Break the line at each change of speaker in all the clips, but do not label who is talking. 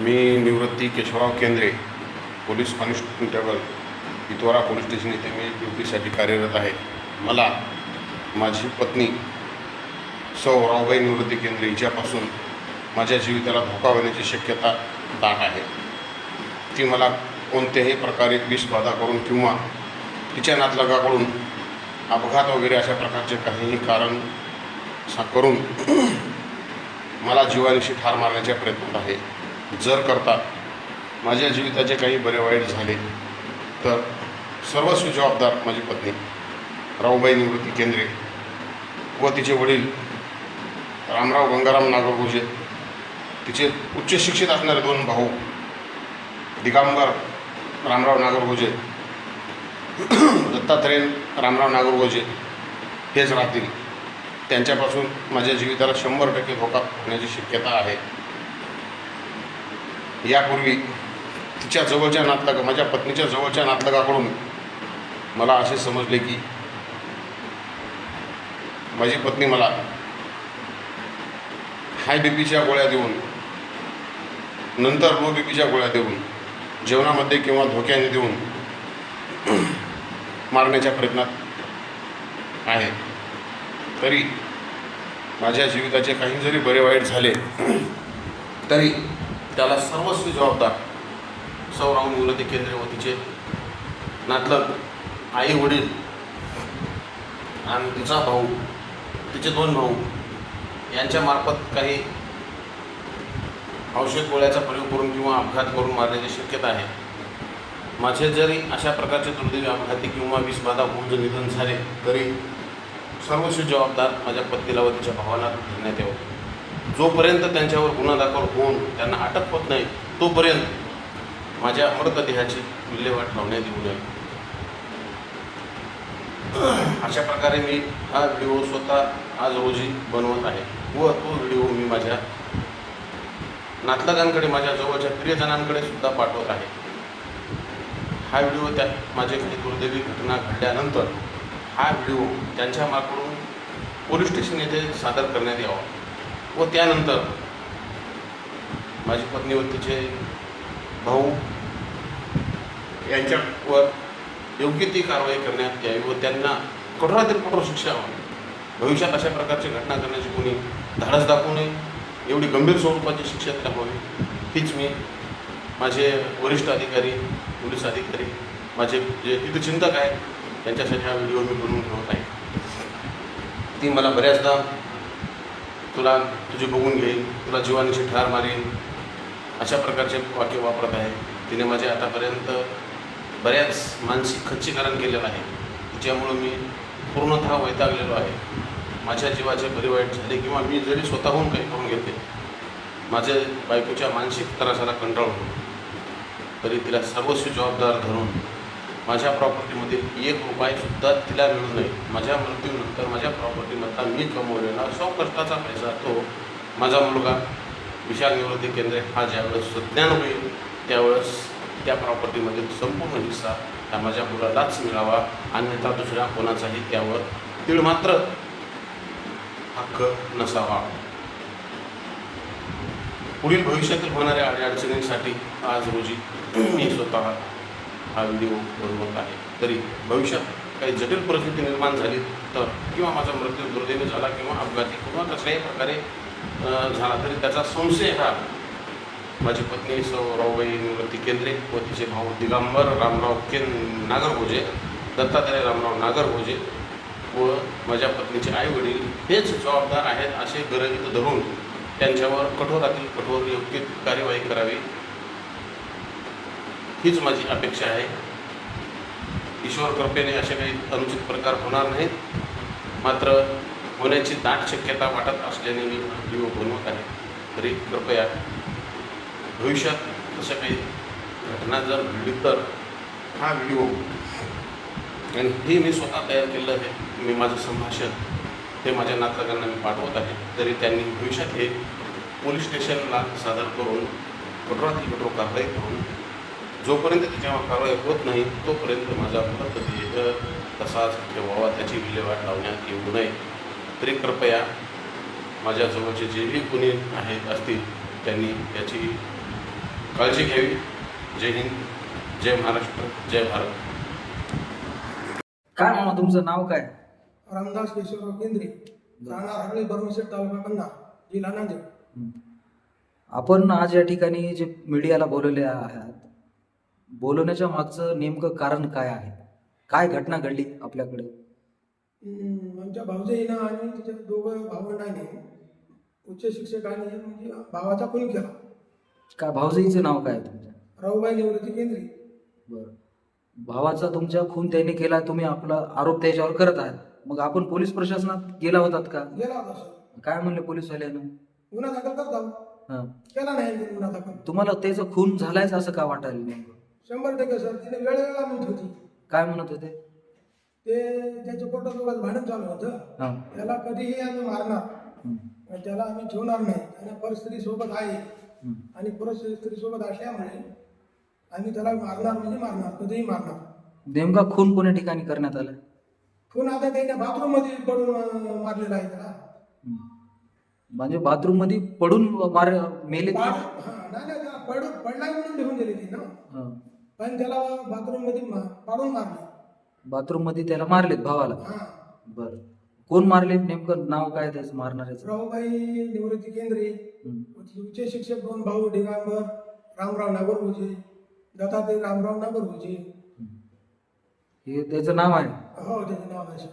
मी Nivrutti Keshavrao Kendre police constable Itwara police station इथे मी ड्युटीसाठी कार्यरत आहे. मला माझी पत्नी सौ रावबाई निवृत्ती केंद्रे हिच्यापासून माझ्या जीविताला धोका होण्याची शक्यता दाट आहे. ती मला कोणत्याही प्रकारे विषबाधा करून किंवा तिच्या नातलगाकडून अपघात वगैरे अशा प्रकारचे काहीही कारण सा करून मला जीवानिशी ठार मारण्याच्या प्रयत्नात आहे. जर करता माझ्या जीविताचे काही बरे वाईट झाले तर सर्वस्वी जबाबदार माझी पत्नी राऊबाई निवृत्ती केंद्रे व तिचे वडील रामराव गंगाराम नागरगोजे तिचे उच्च शिक्षित असणारे दोन भाऊ दिगंबर रामराव नागरगोजे दत्तात्रय रामराव नागरगोजे हेच राहतील. त्यांच्यापासून माझ्या जीविताला शंभर टक्के धोका होण्याची शक्यता आहे. यापूर्वी तिच्या जवळच्या नातलगा माझ्या पत्नीच्या जवळच्या नातलगाकडून मला असे समजले की माझी पत्नी मला हाय बी पीच्या गोळ्या देऊन नंतर लो बी पीच्या गोळ्या देऊन जेवणामध्ये किंवा धोक्याने देऊन मारण्याच्या प्रयत्नात आहे. तरी माझ्या जीविताचे काही जरी बरे वाईट झाले तरी त्याला सर्वस्वी जबाबदार सौराव निवृत्ती केंद्र व तिचे नातलग आई वडील आणि तिचा भाऊ तिचे दोन भाऊ यांच्यामार्फत काही औषध गोळ्याचा प्रयोग करून किंवा अपघात करून मारण्याची शक्यता आहे. माझे जरी अशा प्रकारचे दुर्दैवी अपघाती किंवा विषबाधा होऊन जर निधन झाले तरी सर्वस्वी जबाबदार माझ्या पत्नीला व तिच्या भावाला धरण्यात यावं जोपर्यंत त्यांच्यावर गुन्हा दाखल होऊन त्यांना अटक होत नाही तोपर्यंत माझ्या मृतदेहाची विल्हेवाट लावण्यात येऊ नये. अशा प्रकारे मी हा व्हिडिओ स्वतः आज रोजी बनवत आहे व तो व्हिडिओ मी माझ्या नातलगांकडे माझ्या जवळच्या प्रियजनांकडे सुद्धा पाठवत आहे. हा व्हिडिओ त्या माझे काही दुर्दैवी घटना घडल्यानंतर हा व्हिडिओ त्यांच्या माकडून पोलीस स्टेशन येथे सादर करण्यात यावा. व त्यानंतर माझी पत्नी व तिचे भाऊ यांच्यावर योग्य ती कारवाई करण्यात यावी व त्यांना कठोरातील कठोर शिक्षा व्हावी. भविष्यात अशा प्रकारची घटना करण्याची कोणी धाडस दाखवू नये एवढी गंभीर स्वरूपाची शिक्षा त्याला हीच मी माझे वरिष्ठ अधिकारी पोलीस अधिकारी माझे जे हितचिंतक आहेत त्यांच्यासाठी हा व्हिडिओ मी बनवून ठेवत आहे. ती मला बऱ्याचदा तुला तुझी बघून घेईन तुला जीवानीशी ठार मारीन. अशा प्रकारचे वाक्य वापरत आहे. तिने माझे आतापर्यंत बऱ्याच मानसिक खच्चीकरण केलेलं आहे. तिच्यामुळं मी पूर्णतः वैतागलेलो आहे. माझ्या जीवाचे बरे वाईट झाले किंवा मी जरी स्वतःहून काही करून घेते माझ्या बायकोच्या मानसिक त्रासाला कंटाळून तरी तिला सर्वस्वी जबाबदार धरून माझ्या प्रॉपर्टीमध्ये एक रुपयासुद्धा तिला मिळू नये माझ्या मृत्यूनंतर माझ्या प्रॉपर्टीमधला मी कमवलेला सौ कष्टाचा पैसा तो माझा मुलगा विशाल निवृत्ती केंद्रे हा ज्यावेळेस सज्ञान होईल त्यावेळेस त्या प्रॉपर्टीमधील संपूर्ण हिस्सा हा माझ्या मुलालाच मिळावा. अन्यथा दुसऱ्या कोणाचाही त्यावर तीळ मात्र हक्क नसावा. पुढील भविष्यातील होणाऱ्या अडचणींसाठी आज रोजी मी स्वतः हा व्हिडिओ बनवत आहे. तरी भविष्यात काही जटिल परिस्थिती निर्माण झाली तर किंवा माझा मृत्यू दुर्दैव झाला किंवा अपघाती किंवा कसल्याही प्रकारे झाला तरी त्याचा संशय हा माझी पत्नी सौ रावबाई निवृत्ती केंद्रे व तिचे भाऊ दिगंबर रामराव केन नागरभोजे दत्तात्रय रामराव नागरभोजे व माझ्या पत्नीचे आई वडील हेच जबाबदार आहेत असे गरज धरून त्यांच्यावर कठोरातील कठोर योग्य कार्यवाही करावी. हीच माझी अपेक्षा आहे. ईश्वर कृपेने असे काही अनुचित प्रकार होणार नाहीत. मात्र होण्याची दाट शक्यता वाटत असल्याने मी हा व्हिडिओ बनवत आहे. तरी कृपया भविष्यात तशा काही घटना जर घडली तर हा व्हिडिओ आणि हे मी स्वतः तयार केलं आहे. मी माझं संभाषण हे माझ्या नातलगांना मी पाठवत आहे. तरी त्यांनी भविष्यात हे पोलीस स्टेशनला सादर करून कठोरातील कठोर कारवाई करून जोपर्यंत त्याच्यावर कारवाई होत नाही तोपर्यंत माझा मृतदेह तसाच ठेवावा त्याची विल्हेवाट लावण्यात येऊ नये. तरी कृपया माझ्याजवळचे जे बी कोणी आहेत असतील त्यांनी याची काळजी घ्यावी. जय हिंद जय महाराष्ट्र जय भारत.
काय मामा तुमचं नाव काय?
रामदास केशवराव केंद्रे हरळे बर्मशेठ तालुका कंदा जिल्हा नांदेड.
आपण आज या ठिकाणी जे मीडियाला बोलवले आहात बोलवण्याच्या मागचं नेमकं कारण काय आहे? काय घटना घडली आपल्याकडे?
हम्म, आमच्या भाऊजाईनं आणि तिच्या दोघं भावंडांनी उच्च शिक्षकांनी म्हणजे भावाचा खून केला.
काय भाऊजाईचं नाव काय आहे तुमच्या
राऊबाई निवृत्ती केंद्रे.
बरं. भावाचा तुमच्या खून त्याने केला तुम्ही आपला आरोप त्याच्यावर करत आहात. मग आपण पोलीस प्रशासनात गेला होतात का?
गेला होता सर.
काय म्हणले पोलीसवाल्यानं?
गुन्हा दाखल करता
हां.
केला नाही गुन्हा दाखल.
तुम्हाला त्याचं खून झालायच असं का वाटायला नेमकं?
शंभर टक्के सर. तिने वेळेवेळेला म्हणत होती.
काय म्हणत होते?
ते त्याच्या पोटासोबत भांडण चालू होतं.
हां.
त्याला कधीही आम्ही मारणार. आणि त्याला आम्ही ठेवणार नाही. आणि परिस्थिती सोबत आहे. आणि परिस्थिती सोबत असल्यामुळे आम्ही त्याला मारणार म्हणजे मारणार. कधीही मारणार.
नेमका खून कोण्या ठिकाणी करण्यात आला?
खून आता त्याच्या बाथरूममध्ये पडून अं, मारलेला आहे त्याला.
म्हणजे बाथरूममध्ये पडून मार मेले ते?
हा, नाही नाही, त्याला पडून पडला म्हणून दिली ती ना.
हं.
पण त्याला बाथरूममध्ये मा- पाडून मारले.
बाथरूममध्ये त्याला मारलेत भावाला?
हा.
बर. कोण मारले नेमकं? नाव काय त्याचं मारणाऱ्याचं?
राहुबाई निवृत्ती केंद्रे. उच्च शिक्षक दोन भाऊ दिगंबर रामराव नागरभुजे दत्तात्रय रामराव नागरभुजे.
हे त्याचं नाव आहे?
हो त्याचे नाव आहे सर.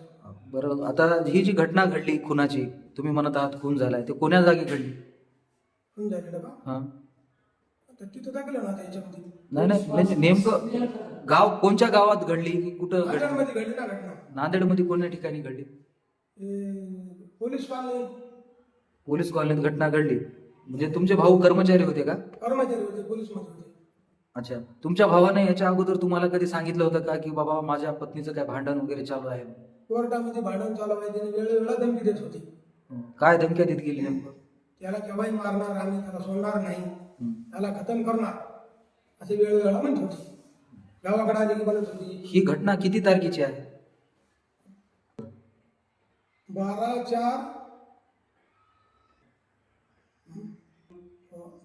बरं आता ही जी घटना घडली खुनाची तुम्ही म्हणत आहात खून झालाय ते कोण्या जागी घडली?
खून का?
हा.
आता तिथं टाकलं ना त्याच्यामध्ये
नाही नाही म्हणजे नेमकं गाव कोणत्या गावात घडली की कुठं घडली?
नांदेडमध्ये घडली ना घटना.
नांदेडमध्ये कोण्या ठिकाणी घडली?
हे पोलीस कॉलनी
पोलीस कॉलनीत घटना घडली. म्हणजे तुमचे भाऊ कर्मचारी होते का?
कर्मचारी होते पोलीसमध्ये होते.
अच्छा. तुमच्या भावाने याच्या अगोदर तुम्हाला कधी सांगितलं होतं का की बाबा माझ्या पत्नीचं काय भांडण वगैरे चालू आहे?
कोर्टामध्ये भांडण चालवायचे आणि वेळोवेळा धमकी देत होते.
काय धमक्या देत गेली नेमकं?
त्याला केव्हाही मारणार आम्ही त्याला सोडणार नाही. त्याला खतम करणार. असे वेळोवेळा म्हणत. होती गावाकडे आली की म्हणत होती.
ही घटना किती तारखेची आहे?
बारा चार.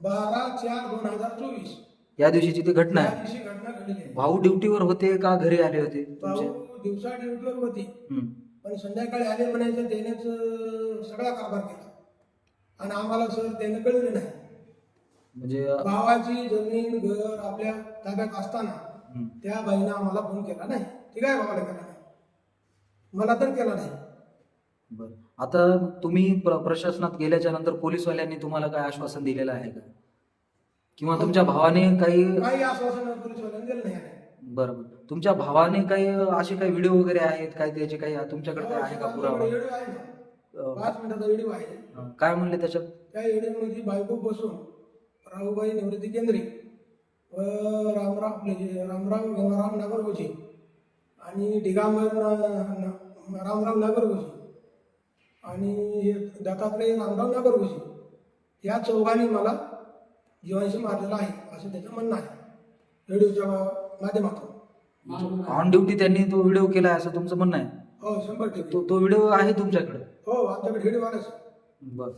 बारा चार दोन हजार चोवीस.
या दिवशीची ती घटना आहे.
दिवशी घटना घडलेली आहे.
भाऊ ड्युटीवर होते का घरी आले होते तुमचे?
भाऊ दिवसा ड्युटीवर होती. पण संध्याकाळी आले म्हणायचं अं, सगळा कारभार केला. आणि आम्हाला सर त्याने कळले नाही.
म्हणजे
भावाची जमीन घर आपल्या ताब्यात असताना. त्या बाईनं आम्हाला फोन केला नाही. ठीक आहे भावाला केला नाही. मला तर केला नाही.
बरं. आता तुम्ही प्र- प्रशासनात गेल्याच्यानंतर पोलीसवाल्यांनी तुम्हाला काय आश्वासन दिलेलं आहे का? किंवा तुमच्या भावाने काही
काही आश्वासन पोलीसवाल्यांनी दिलं नाही आहे.
बरं बरं. तुमच्या भावाने काही असे काही व्हिडिओ वगैरे आहेत? काय त्याचे काही तुमच्याकडे काय आहे का पुरावा?
व्हिडिओ आहे ना.
अं,
पाच मिनिटाचा व्हिडिओ आहे.
काय म्हणले त्याच्यात?
त्या व्हिडिओमध्ये बायको बसून राहुबाई निवृत्ती केंद्रे व रामराव आपले जे रामराव गंगाराम नागरगोजे आणि न- रामराव नागरगोजे आणि हे दत्तात्रय रामराव नागरगोजे या चौघांनी मला जीवांशी मारलेला आहे असं त्याचं म्हणणं आहे. व्हिडिओच्या माध्यमातून.
ऑन ड्युटी त्यांनी तो व्हिडिओ केला असं तुमचं म्हणणं आहे?
हो शंभर टक्के.
तो तो व्हिडिओ आहे तुमच्याकडे?
हो आमच्याकडे व्हिडिओ आला
बर.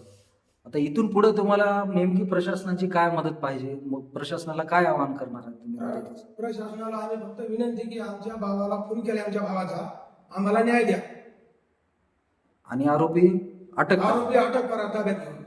आता इथून पुढे तुम्हाला नेमकी प्रशासनाची काय मदत पाहिजे मग प्रशासनाला काय आवाहन करणार आहे तुम्ही?
प्रशासनाला आम्ही फक्त विनंती की आमच्या भावाला फोन केला आमच्या भावाचा आम्हाला न्याय द्या
आणि आरोपी अटक करा.
आरोपी अटक करा ताब्यात घेऊन